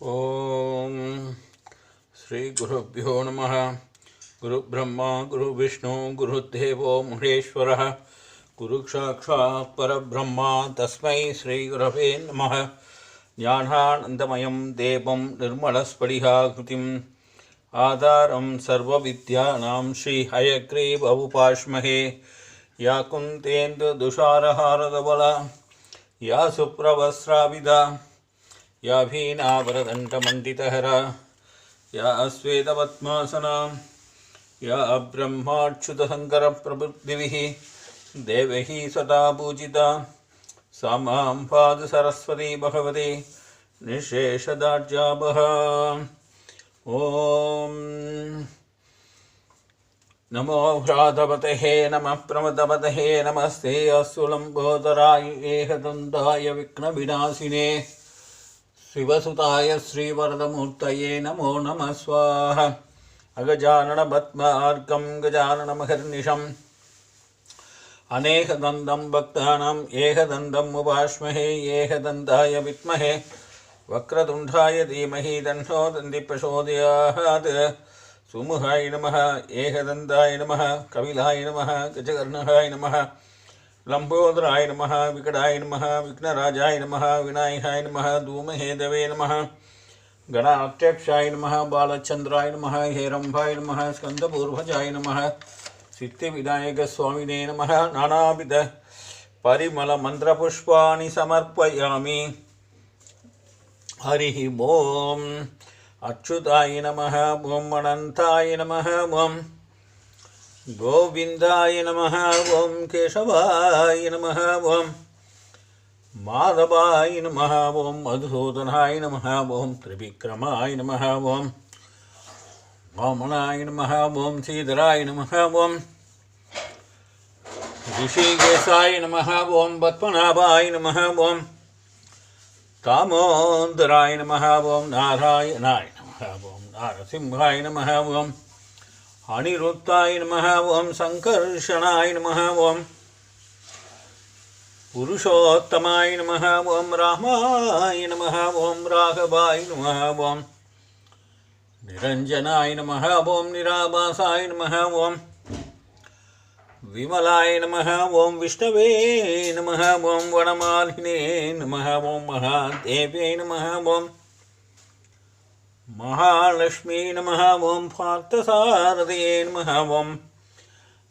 ஓம். ஸ்ரீ குருப்பியோ நம குரு பிரம்மா குரு விஷ்ணு குரு தேவோ முகேஸ்வர குரு சாட்சா பரபிரம்மா தஸ்மை ஸ்ரீ குரவே நம ஞானானந்தமயம் தேவம் நிர்மலஸ்படிகாகிருதிம் ஆதாரம் சர்வவித்யானாம் ஸ்ரீ ஹயக்ரீவ உபாஷ்மகே. யா துஷாரஹாரதபல. யா சுப்ரவஸ்ராவிதா. या भीनावरदण्डमण्डितहरा या श्वेतपद्मासना या ब्रह्माच्युतशङ्करप्रभृतिभिः देवैः सदा पूजिता। सा माँ पादसरस्वती भगवती। निःशेषदार्जापः ॐ नमो भ्रातपतये नमः प्रमदपतये नमस्ते। अस्तुलम्बोदराय एकदन्ताय विघ्नविनाशिने। शिवसुताय श्रीवरदमूर्तये नमो नमः स्वाहा अगजाननपद्मार्कं गजाननमहर्निशम् अनेकदन्तं भक्तानाम् एकदन्तम् उपाश्महे एकदन्ताय विद्महे वक्रतुण्डाय धीमहि तन्नो दन्तिप्रचोदयात् सुमुहाय नमः एकदन्ताय नमः कपिलाय नमः गजकर्णहाय नमः லம்போதராய நம விகடாய நம விக்னராஜாய நம விநாயகாய நம தூமஹேதவே நம கணாத்தியக்ஷாய நம பாலச்சந்திராய நம ஹேரம்பாய நம ஸ்கந்தபூர்வஜாய நம சித்தி விநாயக சுவாமினே நம நானாவித பரிமள மந்திர புஷ்பாணி சமர்ப்பயாமி. ஹரி ஓம். அச்சுதாய நம ஓம் அனந்தாய நம ஓம். गोविन्दाय नमः ॐ केशवाय नमः ॐ माधवाय नमः ॐ मधुसूदनाय नमः ॐ त्रिविक्रमाय नमः ॐ वामनाय नमः ॐ श्रीधराय नमः ॐ ऋषिकेशाय नमः ॐ पद्मनाभाय नमः ॐ तामोदराय नमः ॐ नारायणाय नमः ॐ नारसिंहाय नमः ॐ अनिरुद्धाय नमः ॐ सङ्कर्षणाय नमः ॐ पुरुषोत्तमाय नमः ॐ रामाय नमः ॐ राघवाय नमः ॐ निरञ्जनाय नमः ॐ निराभासाय नमः ॐ विमलाय नमः ॐ विष्णवे नमः ॐ वनमालिने नमः ॐ महादेवे नमः ॐ महालक्ष्मी नमः ॐ पार्थसारदये नमः ॐ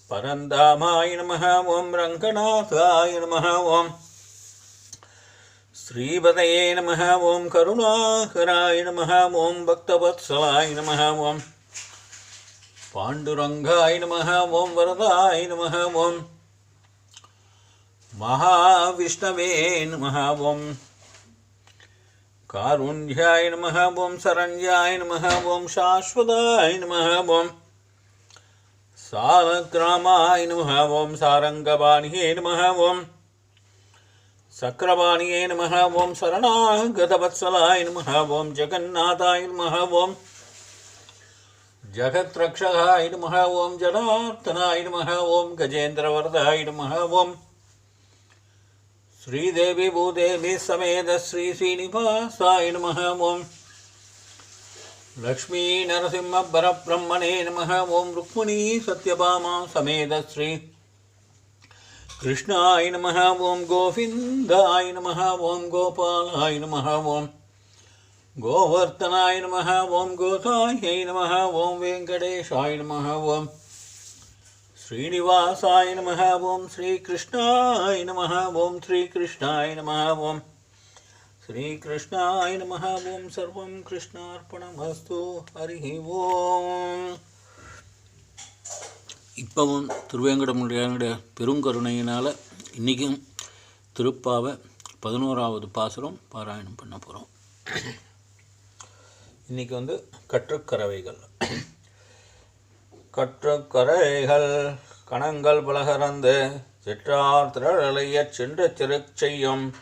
परन्दामाय नमः ॐ रङ्गनाथाय नमः ॐ श्रीपदये नमः ॐ करुणाकराय नमः ॐ भक्तवत्सलाय नमः ॐ पाण्डुरङ्गाय नमः ॐ वरदाय नमः ॐ महाविष्णवे नमः ॐ कारुण्याय नमः ॐ शरण्याय नमः ॐ शाश्वताय नमः ॐ सालग्रामाय नमः ॐ सारङ्गवाणिये नमः ॐ सक्र,वाणिये नमः ॐ शरणागतवत्सलाय नमः ॐ जगन्नाथाय नमः ॐ जगत्रक्षकाय नमः ॐ जनार्दनाय नमः ॐ गजेन्द्रवरदाय नमः ॐ श्रीदेवी भूदेवी समेत श्री श्रीनिवासाय नमः ॐ लक्ष्मीनरसिंहपरब्रह्मणे नमः ॐ रुक्मिणी सत्यभामा समेत श्री कृष्णाय नमः ॐ गोविन्दाय नमः ॐ गोपालाय नमः ॐ गोवर्धनाय नमः ॐ गोतायै नमः ॐ वेङ्कटेशाय नमः ॐ ஸ்ரீனிவாசாய நம ஓம் ஸ்ரீகிருஷ்ணாய நம ஓம் ஸ்ரீகிருஷ்ணாய நம ஓம் ஸ்ரீகிருஷ்ணாய நம ஓம் சர்வம் கிருஷ்ணார்ப்பணமஸ்து ஹரி ஓம். இப்பவும் திருவேங்கடமுடியானுடைய பெருங்கருணையினால் இன்றைக்கும் திருப்பாவை பதினோராவது பாசுரம் பாராயணம் பண்ண போகிறோம் இன்றைக்கி வந்து கற்றுக்கறவைகள் கற்றுக்கரைகள் கணங்கள் பலகறந்து சிற்றார் திரளையச் சென்று திருச்செய்யும்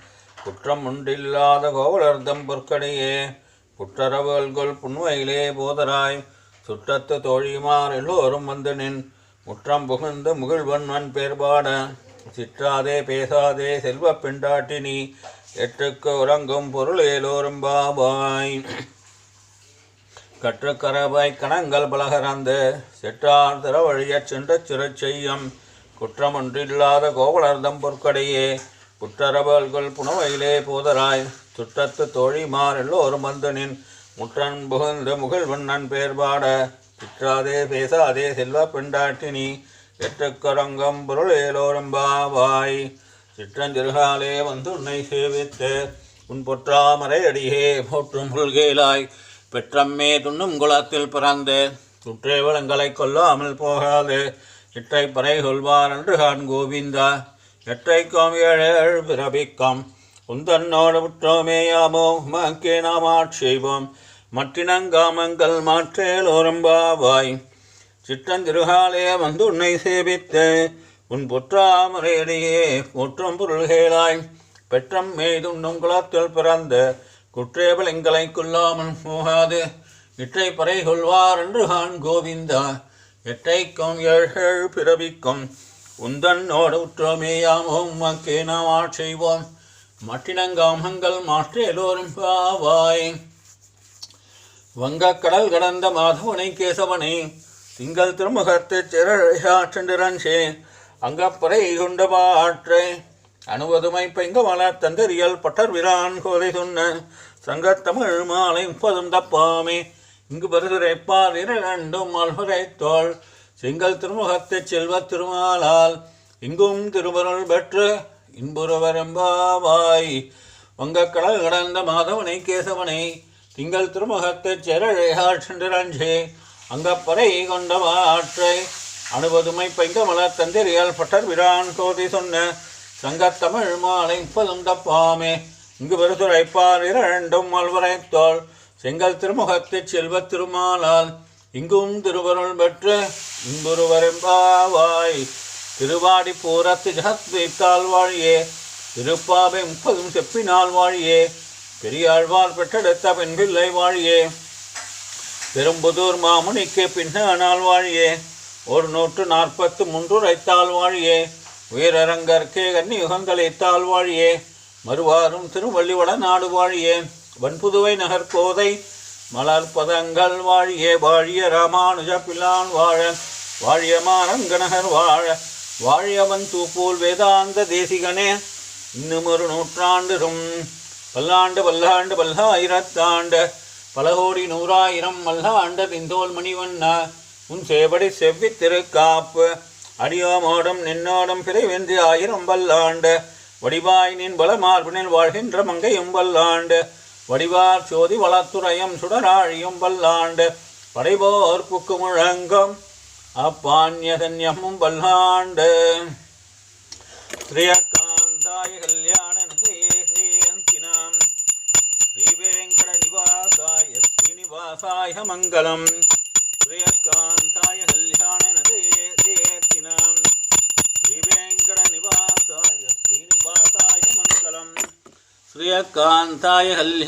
குற்றம் உண்டில்லாத கோவலர்தம் பொற்கடையே புற்றரவுகள்கொள் புன்மையிலே போதராய். சுற்றத்து தோழிமார் எல்லோரும் வந்து நின் முற்றம் புகுந்து முகிழ்வன்மன் பேர்பாட. சிற்றாதே பேசாதே செல்வப் பெண்டாட்டினி எட்டுக்கு உறங்கும் பொருளேலோரும் பாபாய். கற்றுக்கரவை கணங்கள் பலகரந்து செற்றார் திறவழியச் சென்ற சிறச் செய்யும் குற்றமொன்றில்லாத கோவலர்தம் பொற்கடையே புற்றரவல்கள் புனவையிலே போதராய். சுற்றத்து தோழிமார் எல்லோரும் வந்து நின் முற்றன் புகுந்து முகில் பேர்பாட திற்றாதே பேசாதே செல்வ பெண்டாட்டினி எட்டுக்கரங்கம் பொருளேலோரும் பாவாய். சிற்றஞ்சிறுகாலே வந்து உன்னை சேவித்து உன் பொற்றாமரை அடியே போற்றும் புல்கேலாய் பெற்றம்மே துண்ணும் குளத்தில் பிறந்து சுற்றே வளங்களை கொல்லாமல் போகாது. இற்றை பறை கொள்வார் என்று கான் கோவிந்தா எற்றைக்கும் ஏழு பிறபிக்கம் உந்தன்னோடு விட்டோமேயாமோ மக்கே நாம் ஆட்சேபோம் மற்றினங்காமங்கள் மாற்றேலோரம்பாவாய் சிற்றந்திருகாலே வந்து உன்னை சேவித்து உன் பொற்றாமரையடியே போற்றும் பொருள்களாய். பெற்றம் மேதுண்ணும் குலத்தில் பிறந்த குற்றேபல் எங்களை கொல்லாமல் போகாது. இற்றை பறை கொள்வார் என்று ஹான் கோவிந்தா. எட்டைக்கும் ஏழ்கள் பிறவிக்கும் உந்தன்னோடு உற்றோமேயாமோம் மக்கே நாம் ஆட்செய்வோம் மட்டினங்காமங்கள் மாற்று எல்லோரும் பாவாய். வங்கக்கடல் கடந்த மாதவனை கேசவனை திங்கள் திருமுகத்து சிறழாற்றே அங்கப்பறை கொண்ட அணுவதுமை பெங்க மலர் தந்தரியல் பட்டர் விரான் கோதை சொன்ன சங்கத்தமிழ் மாலை முப்பதும் தப்பாமே. இங்கு பருதுரைப்பார் இரண்டும் மல்வரை தோள் செங்கல் திருமுகத்தை செல்வ திருமாலால். இங்கும் திருவருள் பெற்று இன்புறவரம்பாவாய் வங்கக்கடல் கடந்த மாதவனை கேசவனை திங்கள் திருமுகத்தை செரழையாள் அங்கப்பறை கொண்ட ஆற்றை அணுவதுமை பைங்கமலர் தந்திரியால் பட்டர் விரான் கோதி சொன்ன சங்கத்தமிழ் மாலை முப்பதும் தப்பாமே. இங்கு வருதுரைப்பார் இரண்டும் மல்வரைத்தோள். செங்கல் திருமுகத்து செல்வ திருமாலால் இங்கும் திருவருள் பெற்று இன்புருவரெம்பாவாய் திருவாடி பூரத்து ஜகத் வைத்தால் வாழியே. திருப்பாவை முப்பதும் செப்பினால் வாழியே. பெரியாழ்வார் பெற்றெடுத்த பின்பில்லை வாழியே. பெரும்புதூர் மாமுனிக்கு பின்னால் வாழியே. ஒரு நூற்று நாற்பத்து மூன்று ரைத்தால் வாழியே. வீரரங்கற்கே கன்னி யுகங்களைத்தால் வாழியே மறுவாரும் திருவள்ளிவட நாடு வாழியே வன்புதுவை நகர் கோதை மலர் பதங்கள் வாழியே வாழிய ராமானுஜ பிலான் வாழ வாழிய மாரங்கநகர் வாழ வாழியவன் தூப்போல் வேதாந்த தேசிகனே இன்னும் ஒரு நூற்றாண்டும் பல்லாண்டு பல்லாண்டு பல்லாயிரத்தாண்டு பல கோடி நூறாயிரம் மல்லாண்ட திந்தோல் மணிவண்ண உன் சேவடி செவ்வி திருக்காப்பு அடியோமோடும் நின்னோடும் பிரிவின்றி ஆயிரம் பல்லாண்டு வடிவாய் நின் பலமார்பினில் வாழ்கின்ற மங்கையும் பல்லாண்டு வடிவார் சோதி வளத்துறையும் சுடராழியும் பல்லாண்டு படைபோர் புக்கு முழங்கும் அப்பான்யதன்யமும் பல்லாண்டு ஸ்ரீயகாந்தாய கல்யாண ஸ்ரீவேங்கட நிவாசாய ஸ்ரீனிவாசாய மங்களம். நிவாசாய ஸ்ரீனிவாசாய மங்களம் ஸ்ரீயகாந்தாய கல்யாண